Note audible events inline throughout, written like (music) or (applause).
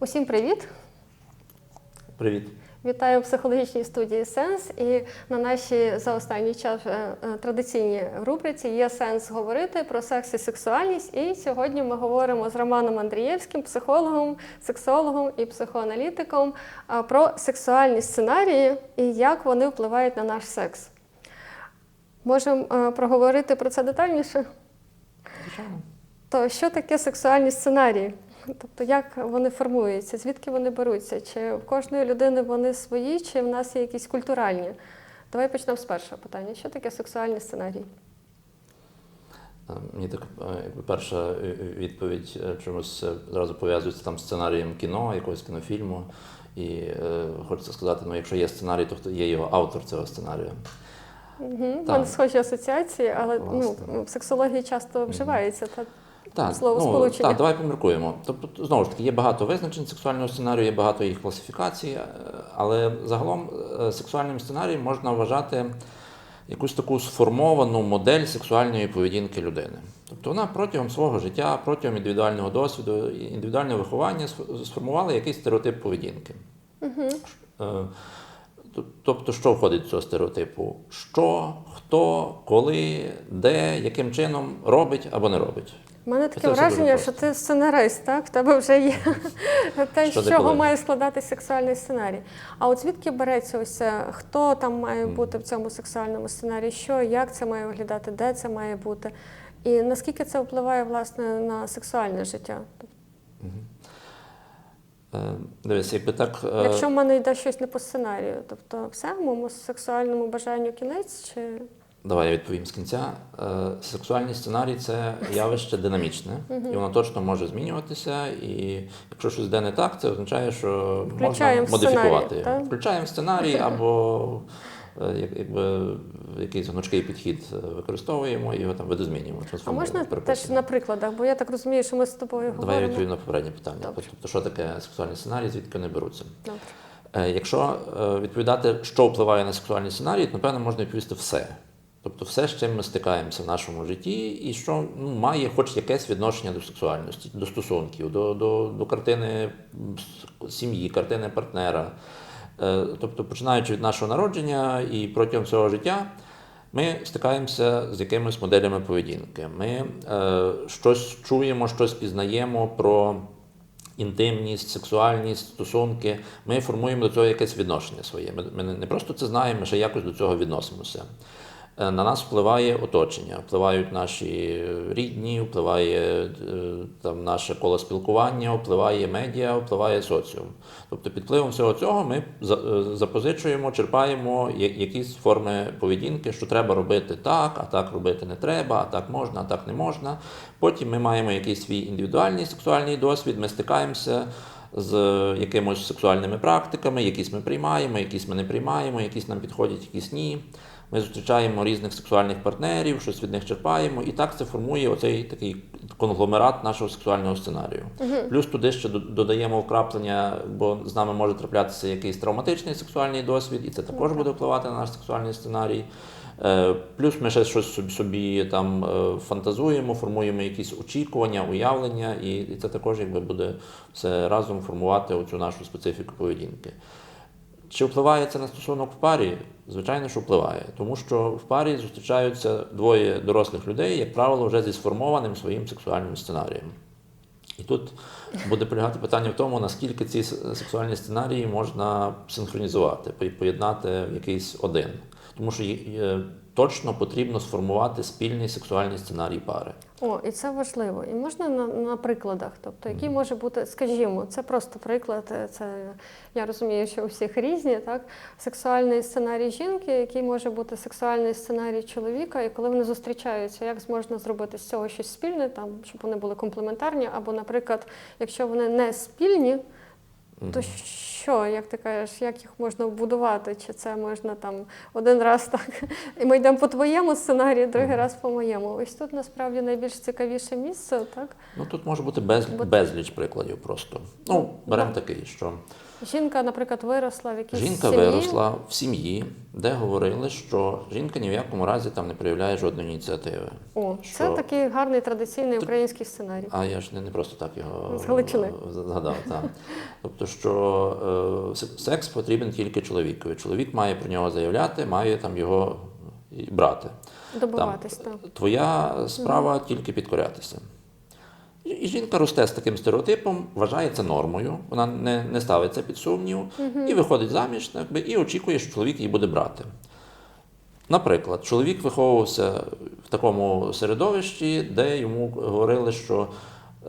Усім привіт! Привіт. Вітаю в психологічній студії Сенс. І на нашій за останній час е, е, традиційній рубриці є сенс говорити про секс і сексуальність. І сьогодні ми говоримо з Романом Андрієвським, психологом, сексологом і психоаналітиком е, про сексуальні сценарії і як вони впливають на наш секс. Можемо проговорити про це детальніше? Звичайно. То що таке сексуальні сценарії? Тобто, як вони формуються, звідки вони беруться? Чи в кожної людини вони свої, чи в нас є якісь культуральні? Давай почнемо з першого питання. Що таке сексуальні сценарії? Е, Мені так е, якби перша е, відповідь чомусь зразу пов'язується там з сценарієм кіно, якогось кінофільму. І е, хочеться сказати, ну якщо є сценарій, то хто є його автор цього сценарію. Угу. Мене схожі асоціації, але ну, в сексології часто вживається. Та... Так, Слово ну, сполучення. так, давай поміркуємо. Тобто, знову ж таки, є багато визначень сексуального сценарію, є багато їх класифікацій, е, але загалом е, сексуальним сценарієм можна вважати якусь таку сформовану модель сексуальної поведінки людини. Тобто вона протягом свого життя, протягом індивідуального досвіду, індивідуального виховання сформувала якийсь стереотип поведінки. Т- Тобто, що входить до цього стереотипу? Що, хто, коли, де, яким чином робить або не робить. У мене таке враження, що ти сценарист, так? В тебе вже є (laughs) те, з чого має складатися сексуальний сценарій. А от звідки береться ось це, хто там має бути в цьому сексуальному сценарії, що, як це має виглядати, де це має бути, і наскільки це впливає власне на сексуальне життя? Е, Дивись, якби так. е, Якщо в мене йде щось не по сценарію, тобто все, моєму сексуальному бажанню кінець, чи Давай я відповім з кінця. Е, Сексуальний сценарій це явище динамічне, (laughs) і воно точно може змінюватися. І якщо щось йде не так, це означає, що Включаємо можна модифікувати. сценарій. Включаємо сценарій (laughs) або е, як- якби якийсь гнучкий підхід використовуємо і його там видозмінюємо. а можна теж на прикладах, бо я так розумію, що ми з тобою Давай я відповім на попереднє питання. Добре. Тобто, що таке сексуальний сценарій, звідки вони беруться? Добре. Е, Якщо відповідати, що впливає на сексуальний сценарій, то напевно можна відповісти все. Тобто все, з чим ми стикаємося в нашому житті, і що ну, має хоч якесь відношення до сексуальності, до стосунків, до, до, до картини сім'ї, картини партнера. Е, Тобто, починаючи від нашого народження і протягом всього життя, ми стикаємося з якимись моделями поведінки. Ми е, щось чуємо, щось пізнаємо про інтимність, сексуальність, стосунки. Ми формуємо до цього якесь відношення своє. Ми, ми не просто це знаємо, ми ще якось до цього відносимося. Е, На нас впливає оточення, впливають наші рідні, впливає е, там, наше коло спілкування, впливає медіа, впливає соціум. Тобто під впливом всього цього ми е, запозичуємо, черпаємо якісь форми поведінки, що треба робити так, а так робити не треба, а так можна, а так не можна. Потім ми маємо якийсь свій індивідуальний сексуальний досвід, ми стикаємося з якимось сексуальними практиками, якісь ми приймаємо, якісь ми не приймаємо, якісь нам підходять, якісь ні. Ми зустрічаємо різних сексуальних партнерів, щось від них черпаємо, і так це формує оцей такий конгломерат нашого сексуального сценарію. Плюс туди ще додаємо вкраплення, бо з нами може траплятися якийсь травматичний сексуальний досвід, і це також буде впливати на наш сексуальний сценарій. Е, Плюс ми ще щось собі, собі там е, фантазуємо, формуємо якісь очікування, уявлення, і, і це також якби буде все разом формувати оцю нашу специфіку поведінки. Чи впливає це на стосунок в парі? Звичайно, що впливає, тому що в парі зустрічаються двоє дорослих людей, як правило, вже зі сформованим своїм сексуальним сценарієм. І тут буде полягати питання в тому, наскільки ці сексуальні сценарії можна синхронізувати, по- поєднати в якийсь один. Тому що є- є- точно потрібно сформувати спільний сексуальний сценарій пари. О, і це важливо. І можна на, на прикладах. Тобто, який може бути, скажімо, це просто приклад. е, Це я розумію, що у всіх різні, так? Сексуальний сценарій жінки, який може бути сексуальний сценарій чоловіка, і коли вони зустрічаються, як можна зробити з цього щось спільне, там, щоб вони були комплементарні, або, наприклад, якщо вони не спільні. То що, як ти кажеш, як їх можна вбудувати? Чи це можна там один раз так, і ми йдемо по твоєму сценарію, другий раз по моєму. Ось тут насправді найбільш цікавіше місце, так? Ну тут може бути без, Бо- безліч прикладів просто. Ну, беремо такий, що Жінка, наприклад, виросла в якійсь жінка сім'ї. виросла в сім'ї, де говорили, що жінка ні в якому разі там не проявляє жодної ініціативи. О, що- це такий гарний традиційний український сценарій. А я ж не, не просто так його З Галичини. е, згадав. Так. Тобто, що е, секс потрібен тільки чоловікові. Чоловік має про нього заявляти, має там його брати. Добиватись так. Твоя справа тільки підкорятися. І жінка росте з таким стереотипом, вважає це нормою, вона не, не ставить це під сумнів і виходить заміж якби, і очікує, що чоловік її буде брати. Наприклад, чоловік виховувався в такому середовищі, де йому говорили, що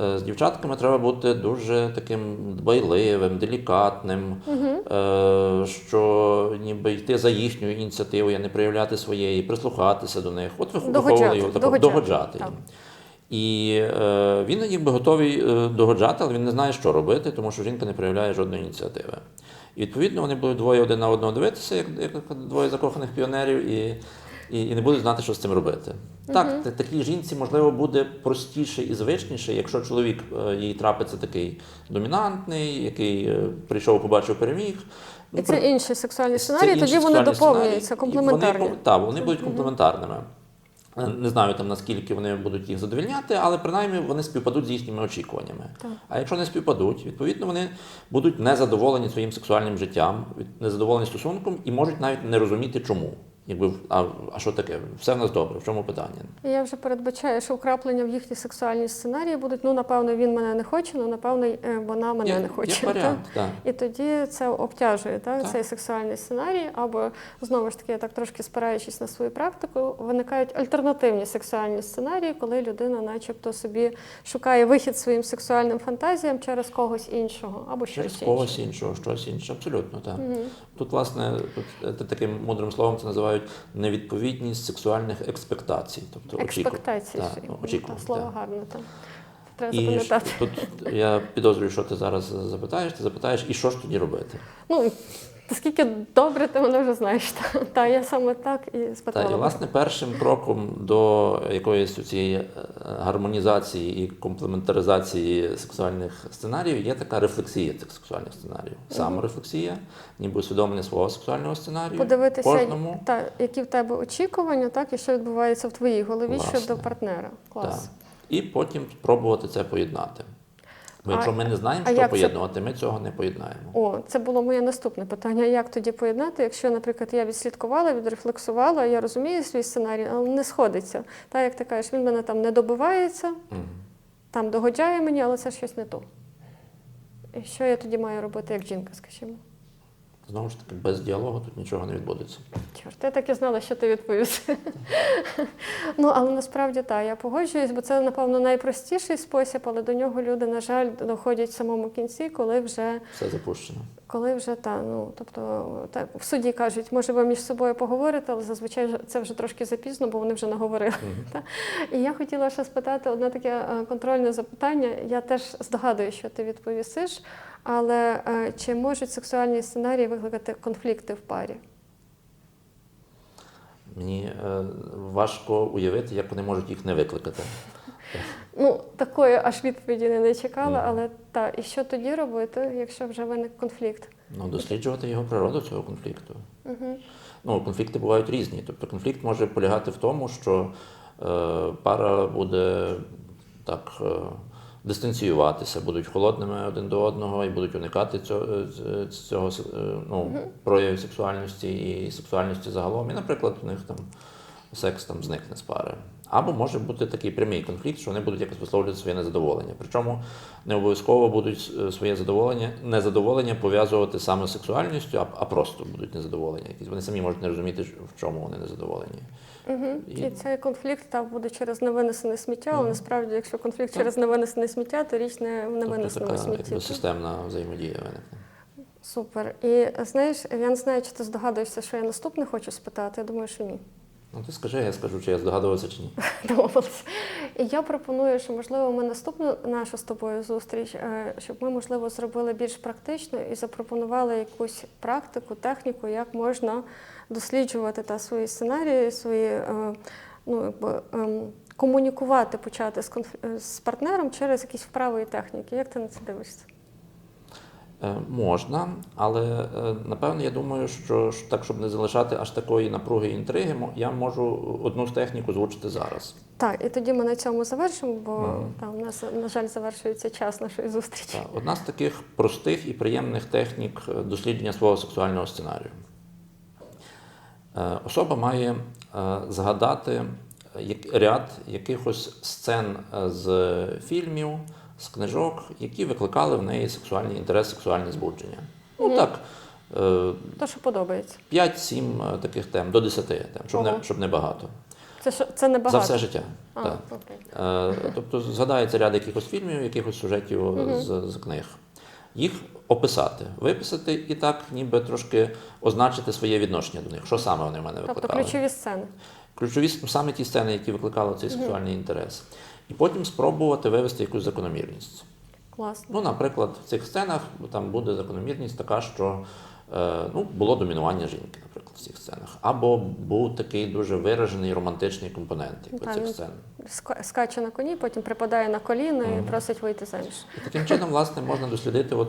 е, з дівчатками треба бути дуже таким дбайливим, делікатним, е, що ніби йти за їхньою ініціативою, не проявляти своєї, прислухатися до них. От виховували його догоджати, догоджати так. І е, він ніби готовий е, догоджати, але він не знає, що робити, тому що жінка не проявляє жодної ініціативи. І відповідно вони будуть двоє один на одного дивитися, як, як двоє закоханих піонерів, і, і, і не будуть знати, що з цим робити. Так, та- такій жінці, можливо, буде простіше і звичніше, якщо чоловік е, їй трапиться такий домінантний, який е, прийшов, побачив, переміг. Ну, І це інші сексуальні сценарії, тоді вони доповнюються, комплементарні. Так, вони будуть комплементарними. Е, Не знаю там наскільки вони будуть їх задовільняти, але принаймні вони співпадуть з їхніми очікуваннями. Так. А якщо не співпадуть, відповідно вони будуть незадоволені своїм сексуальним життям, незадоволені стосунком і можуть навіть не розуміти, чому. Якби а, а що таке? Все в нас добре, в чому питання? Я вже передбачаю, що вкраплення в їхні сексуальні сценарії будуть, ну, напевно, він мене не хоче, ну, напевно, е, вона мене Є- не хоче. Є варіант, так. І тоді це обтяжує так, Так. цей сексуальний сценарій, або знову ж таки, я так трошки спираючись на свою практику, виникають альтернативні сексуальні сценарії, коли людина, начебто, собі шукає вихід своїм сексуальним фантазіям через когось іншого або Через щось когось інше. іншого, щось інше, абсолютно так. Мгм. Тут, власне, тут е, таким мудрим словом це називають невідповідність сексуальних експектацій. Тобто Ну, очікувань, Слово так. гарне там. Треба І запам'ятати. тут я підозрюю, що ти зараз запитаєш, ти запитаєш, і що ж тоді робити? Ну, наскільки добре ти мене вже знаєш. Та, та я саме так і Та, і, власне, першим кроком до якоїсь цієї е, гармонізації і комплементаризації сексуальних сценаріїв є така рефлексія цих сексуальних сценаріїв. Саморефлексія, ніби усвідомлення свого сексуального сценарію. Подивитися, кожному. та, які в тебе очікування, так, і що відбувається в твоїй голові Власне. щодо партнера. Клас. Так. І потім спробувати це поєднати. Бо А- якщо ми не знаємо, а що поєднувати, це- ми цього не поєднаємо. О, це було моє наступне питання. Як тоді поєднати, якщо, наприклад, я відслідкувала, відрефлексувала, я розумію свій сценарій, але не сходиться. Так, як ти кажеш, він мене там не добивається, угу. там догоджає мені, але це щось не то. І що я тоді маю робити як жінка, скажімо? Знову ж таки, без діалогу тут нічого не відбудеться. Чорт, я так і знала, що ти відповіси. ну, але насправді так, я погоджуюсь, бо це, напевно, найпростіший спосіб, але до нього люди, на жаль, доходять в самому кінці, коли вже, Все запущено. Коли вже та, ну, тобто, так, в суді кажуть, може, ви між собою поговорите, але зазвичай це вже трошки запізно, бо вони вже наговорили. (laughs) Та? І я хотіла ще спитати одне таке е, контрольне запитання. Я теж здогадую, що ти відповісиш, але е, чи можуть сексуальні сценарії викликати конфлікти в парі? Мені е, важко уявити, як вони можуть їх не викликати. (laughs) Ну, такої аж відповіді не чекала, але та, і що тоді робити, якщо вже виник конфлікт? Ну, досліджувати його природу цього конфлікту. Угу. Ну, конфлікти бувають різні. Тобто конфлікт може полягати в тому, що е, пара буде так е, дистанціюватися, будуть холодними один до одного і будуть уникати цього, е, цього е, ну, проявів сексуальності і сексуальності загалом. І, наприклад, у них там секс там зникне з пари. Або може бути такий прямий конфлікт, що вони будуть якось висловлювати своє незадоволення. Причому не обов'язково будуть е, своє задоволення, незадоволення пов'язувати саме з сексуальністю, а, а просто будуть незадоволення. Якісь вони самі можуть не розуміти, в чому вони незадоволені. Угу. І- І... цей конфлікт та, буде через невинесене сміття, але насправді, якщо конфлікт Так. через невинесене сміття, то річ не в Тобто невинесеному така смітті. якби, системна взаємодія виникне. Супер. І знаєш, я не знаю, чи ти здогадуєшся, що я наступне хочу спитати. Я думаю, що ні. Ну ти скажи, я скажу, чи я здогадувався чи ні. (laughs) Домовилися. І я пропоную, що можливо ми наступну нашу з тобою зустріч, е, щоб ми можливо зробили більш практично і запропонували якусь практику, техніку, як можна досліджувати та свої сценарії, свої е, ну якби. ем, Комунікувати почати з конф- з партнером через якісь вправи і техніки. Як ти на це дивишся? Е, Можна, але е, напевно я думаю, що так, щоб не залишати аж такої напруги і інтриги, я можу одну з технік озвучити зараз. Так, і тоді ми на цьому завершимо, бо Мгм. там у нас, на жаль, завершується час нашої зустрічі. Та, Одна з таких простих і приємних технік е, дослідження свого сексуального сценарію. Особа має згадати ряд якихось сцен з фільмів, з книжок, які викликали в неї сексуальний інтерес, сексуальне збудження. Ну так, е, То, що подобається. 5-7 е, таких тем, до 10 тем, щоб, Ого. не, щоб не багато. Це це не багато. За все життя. А, так. окей. Е, Тобто згадається ряд якихось фільмів, якихось сюжетів Мгм. з, з книг. Їх описати, виписати і так, ніби трошки означити своє відношення до них. Що саме вони в мене Тобто викликали? ключові сцени. Ключові саме ті сцени, які викликали цей сексуальний інтерес. І потім спробувати вивести якусь закономірність. Класно. Ну, наприклад, в цих сценах там буде закономірність така, що е, ну, було домінування жінки, наприклад, в цих сценах. Або був такий дуже виражений романтичний компонент якби, Так, цих сцен. Ска- Скаче на коні, потім припадає на коліно і просить вийти заміж. І таким чином, власне, можна дослідити от,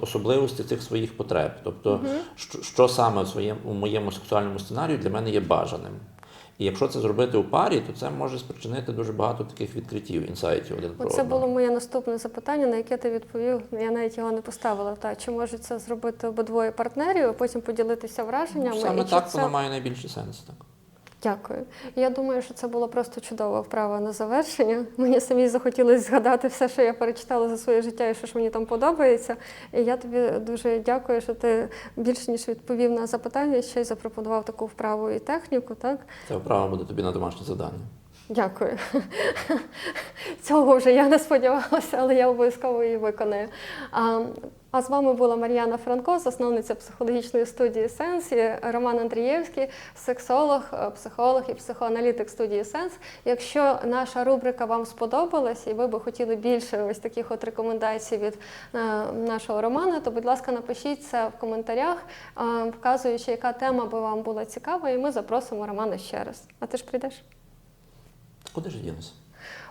особливості цих своїх потреб. Тобто, що, що саме в своєму у моєму сексуальному сценарію для мене є бажаним. І якщо це зробити у парі, то це може спричинити дуже багато таких відкриттів, інсайтів один про одного. було моє наступне запитання, на яке ти відповів. Я навіть його не поставила. Та чи можуть це зробити обидвоє партнерів, а потім поділитися враженнями? Саме і так це... воно має найбільший сенс. Так. Дякую. Я думаю, що це було просто чудова вправа на завершення. Мені самі захотілося згадати все, що я перечитала за своє життя і що ж мені там подобається. І я тобі дуже дякую, що ти більш ніж відповів на запитання, ще й запропонував таку вправу і техніку. Так, Це вправа буде тобі на домашнє завдання. дякую. (laughs) Цього вже я не сподівалася, але я обов'язково її виконаю. А, з вами була Мар'яна Франко, засновниця психологічної студії Сенс, і Роман Андрієвський, сексолог, е, психолог і психоаналітик студії Сенс. Якщо наша рубрика вам сподобалась і ви би хотіли більше ось таких от рекомендацій від е, нашого Романа, то будь ласка, напишіть це в коментарях, е, вказуючи, яка тема би вам була цікава, і ми запросимо Романа ще раз. А ти ж прийдеш? Куди ж я дінуся?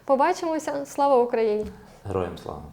Побачимося. Слава Україні! Героям слава!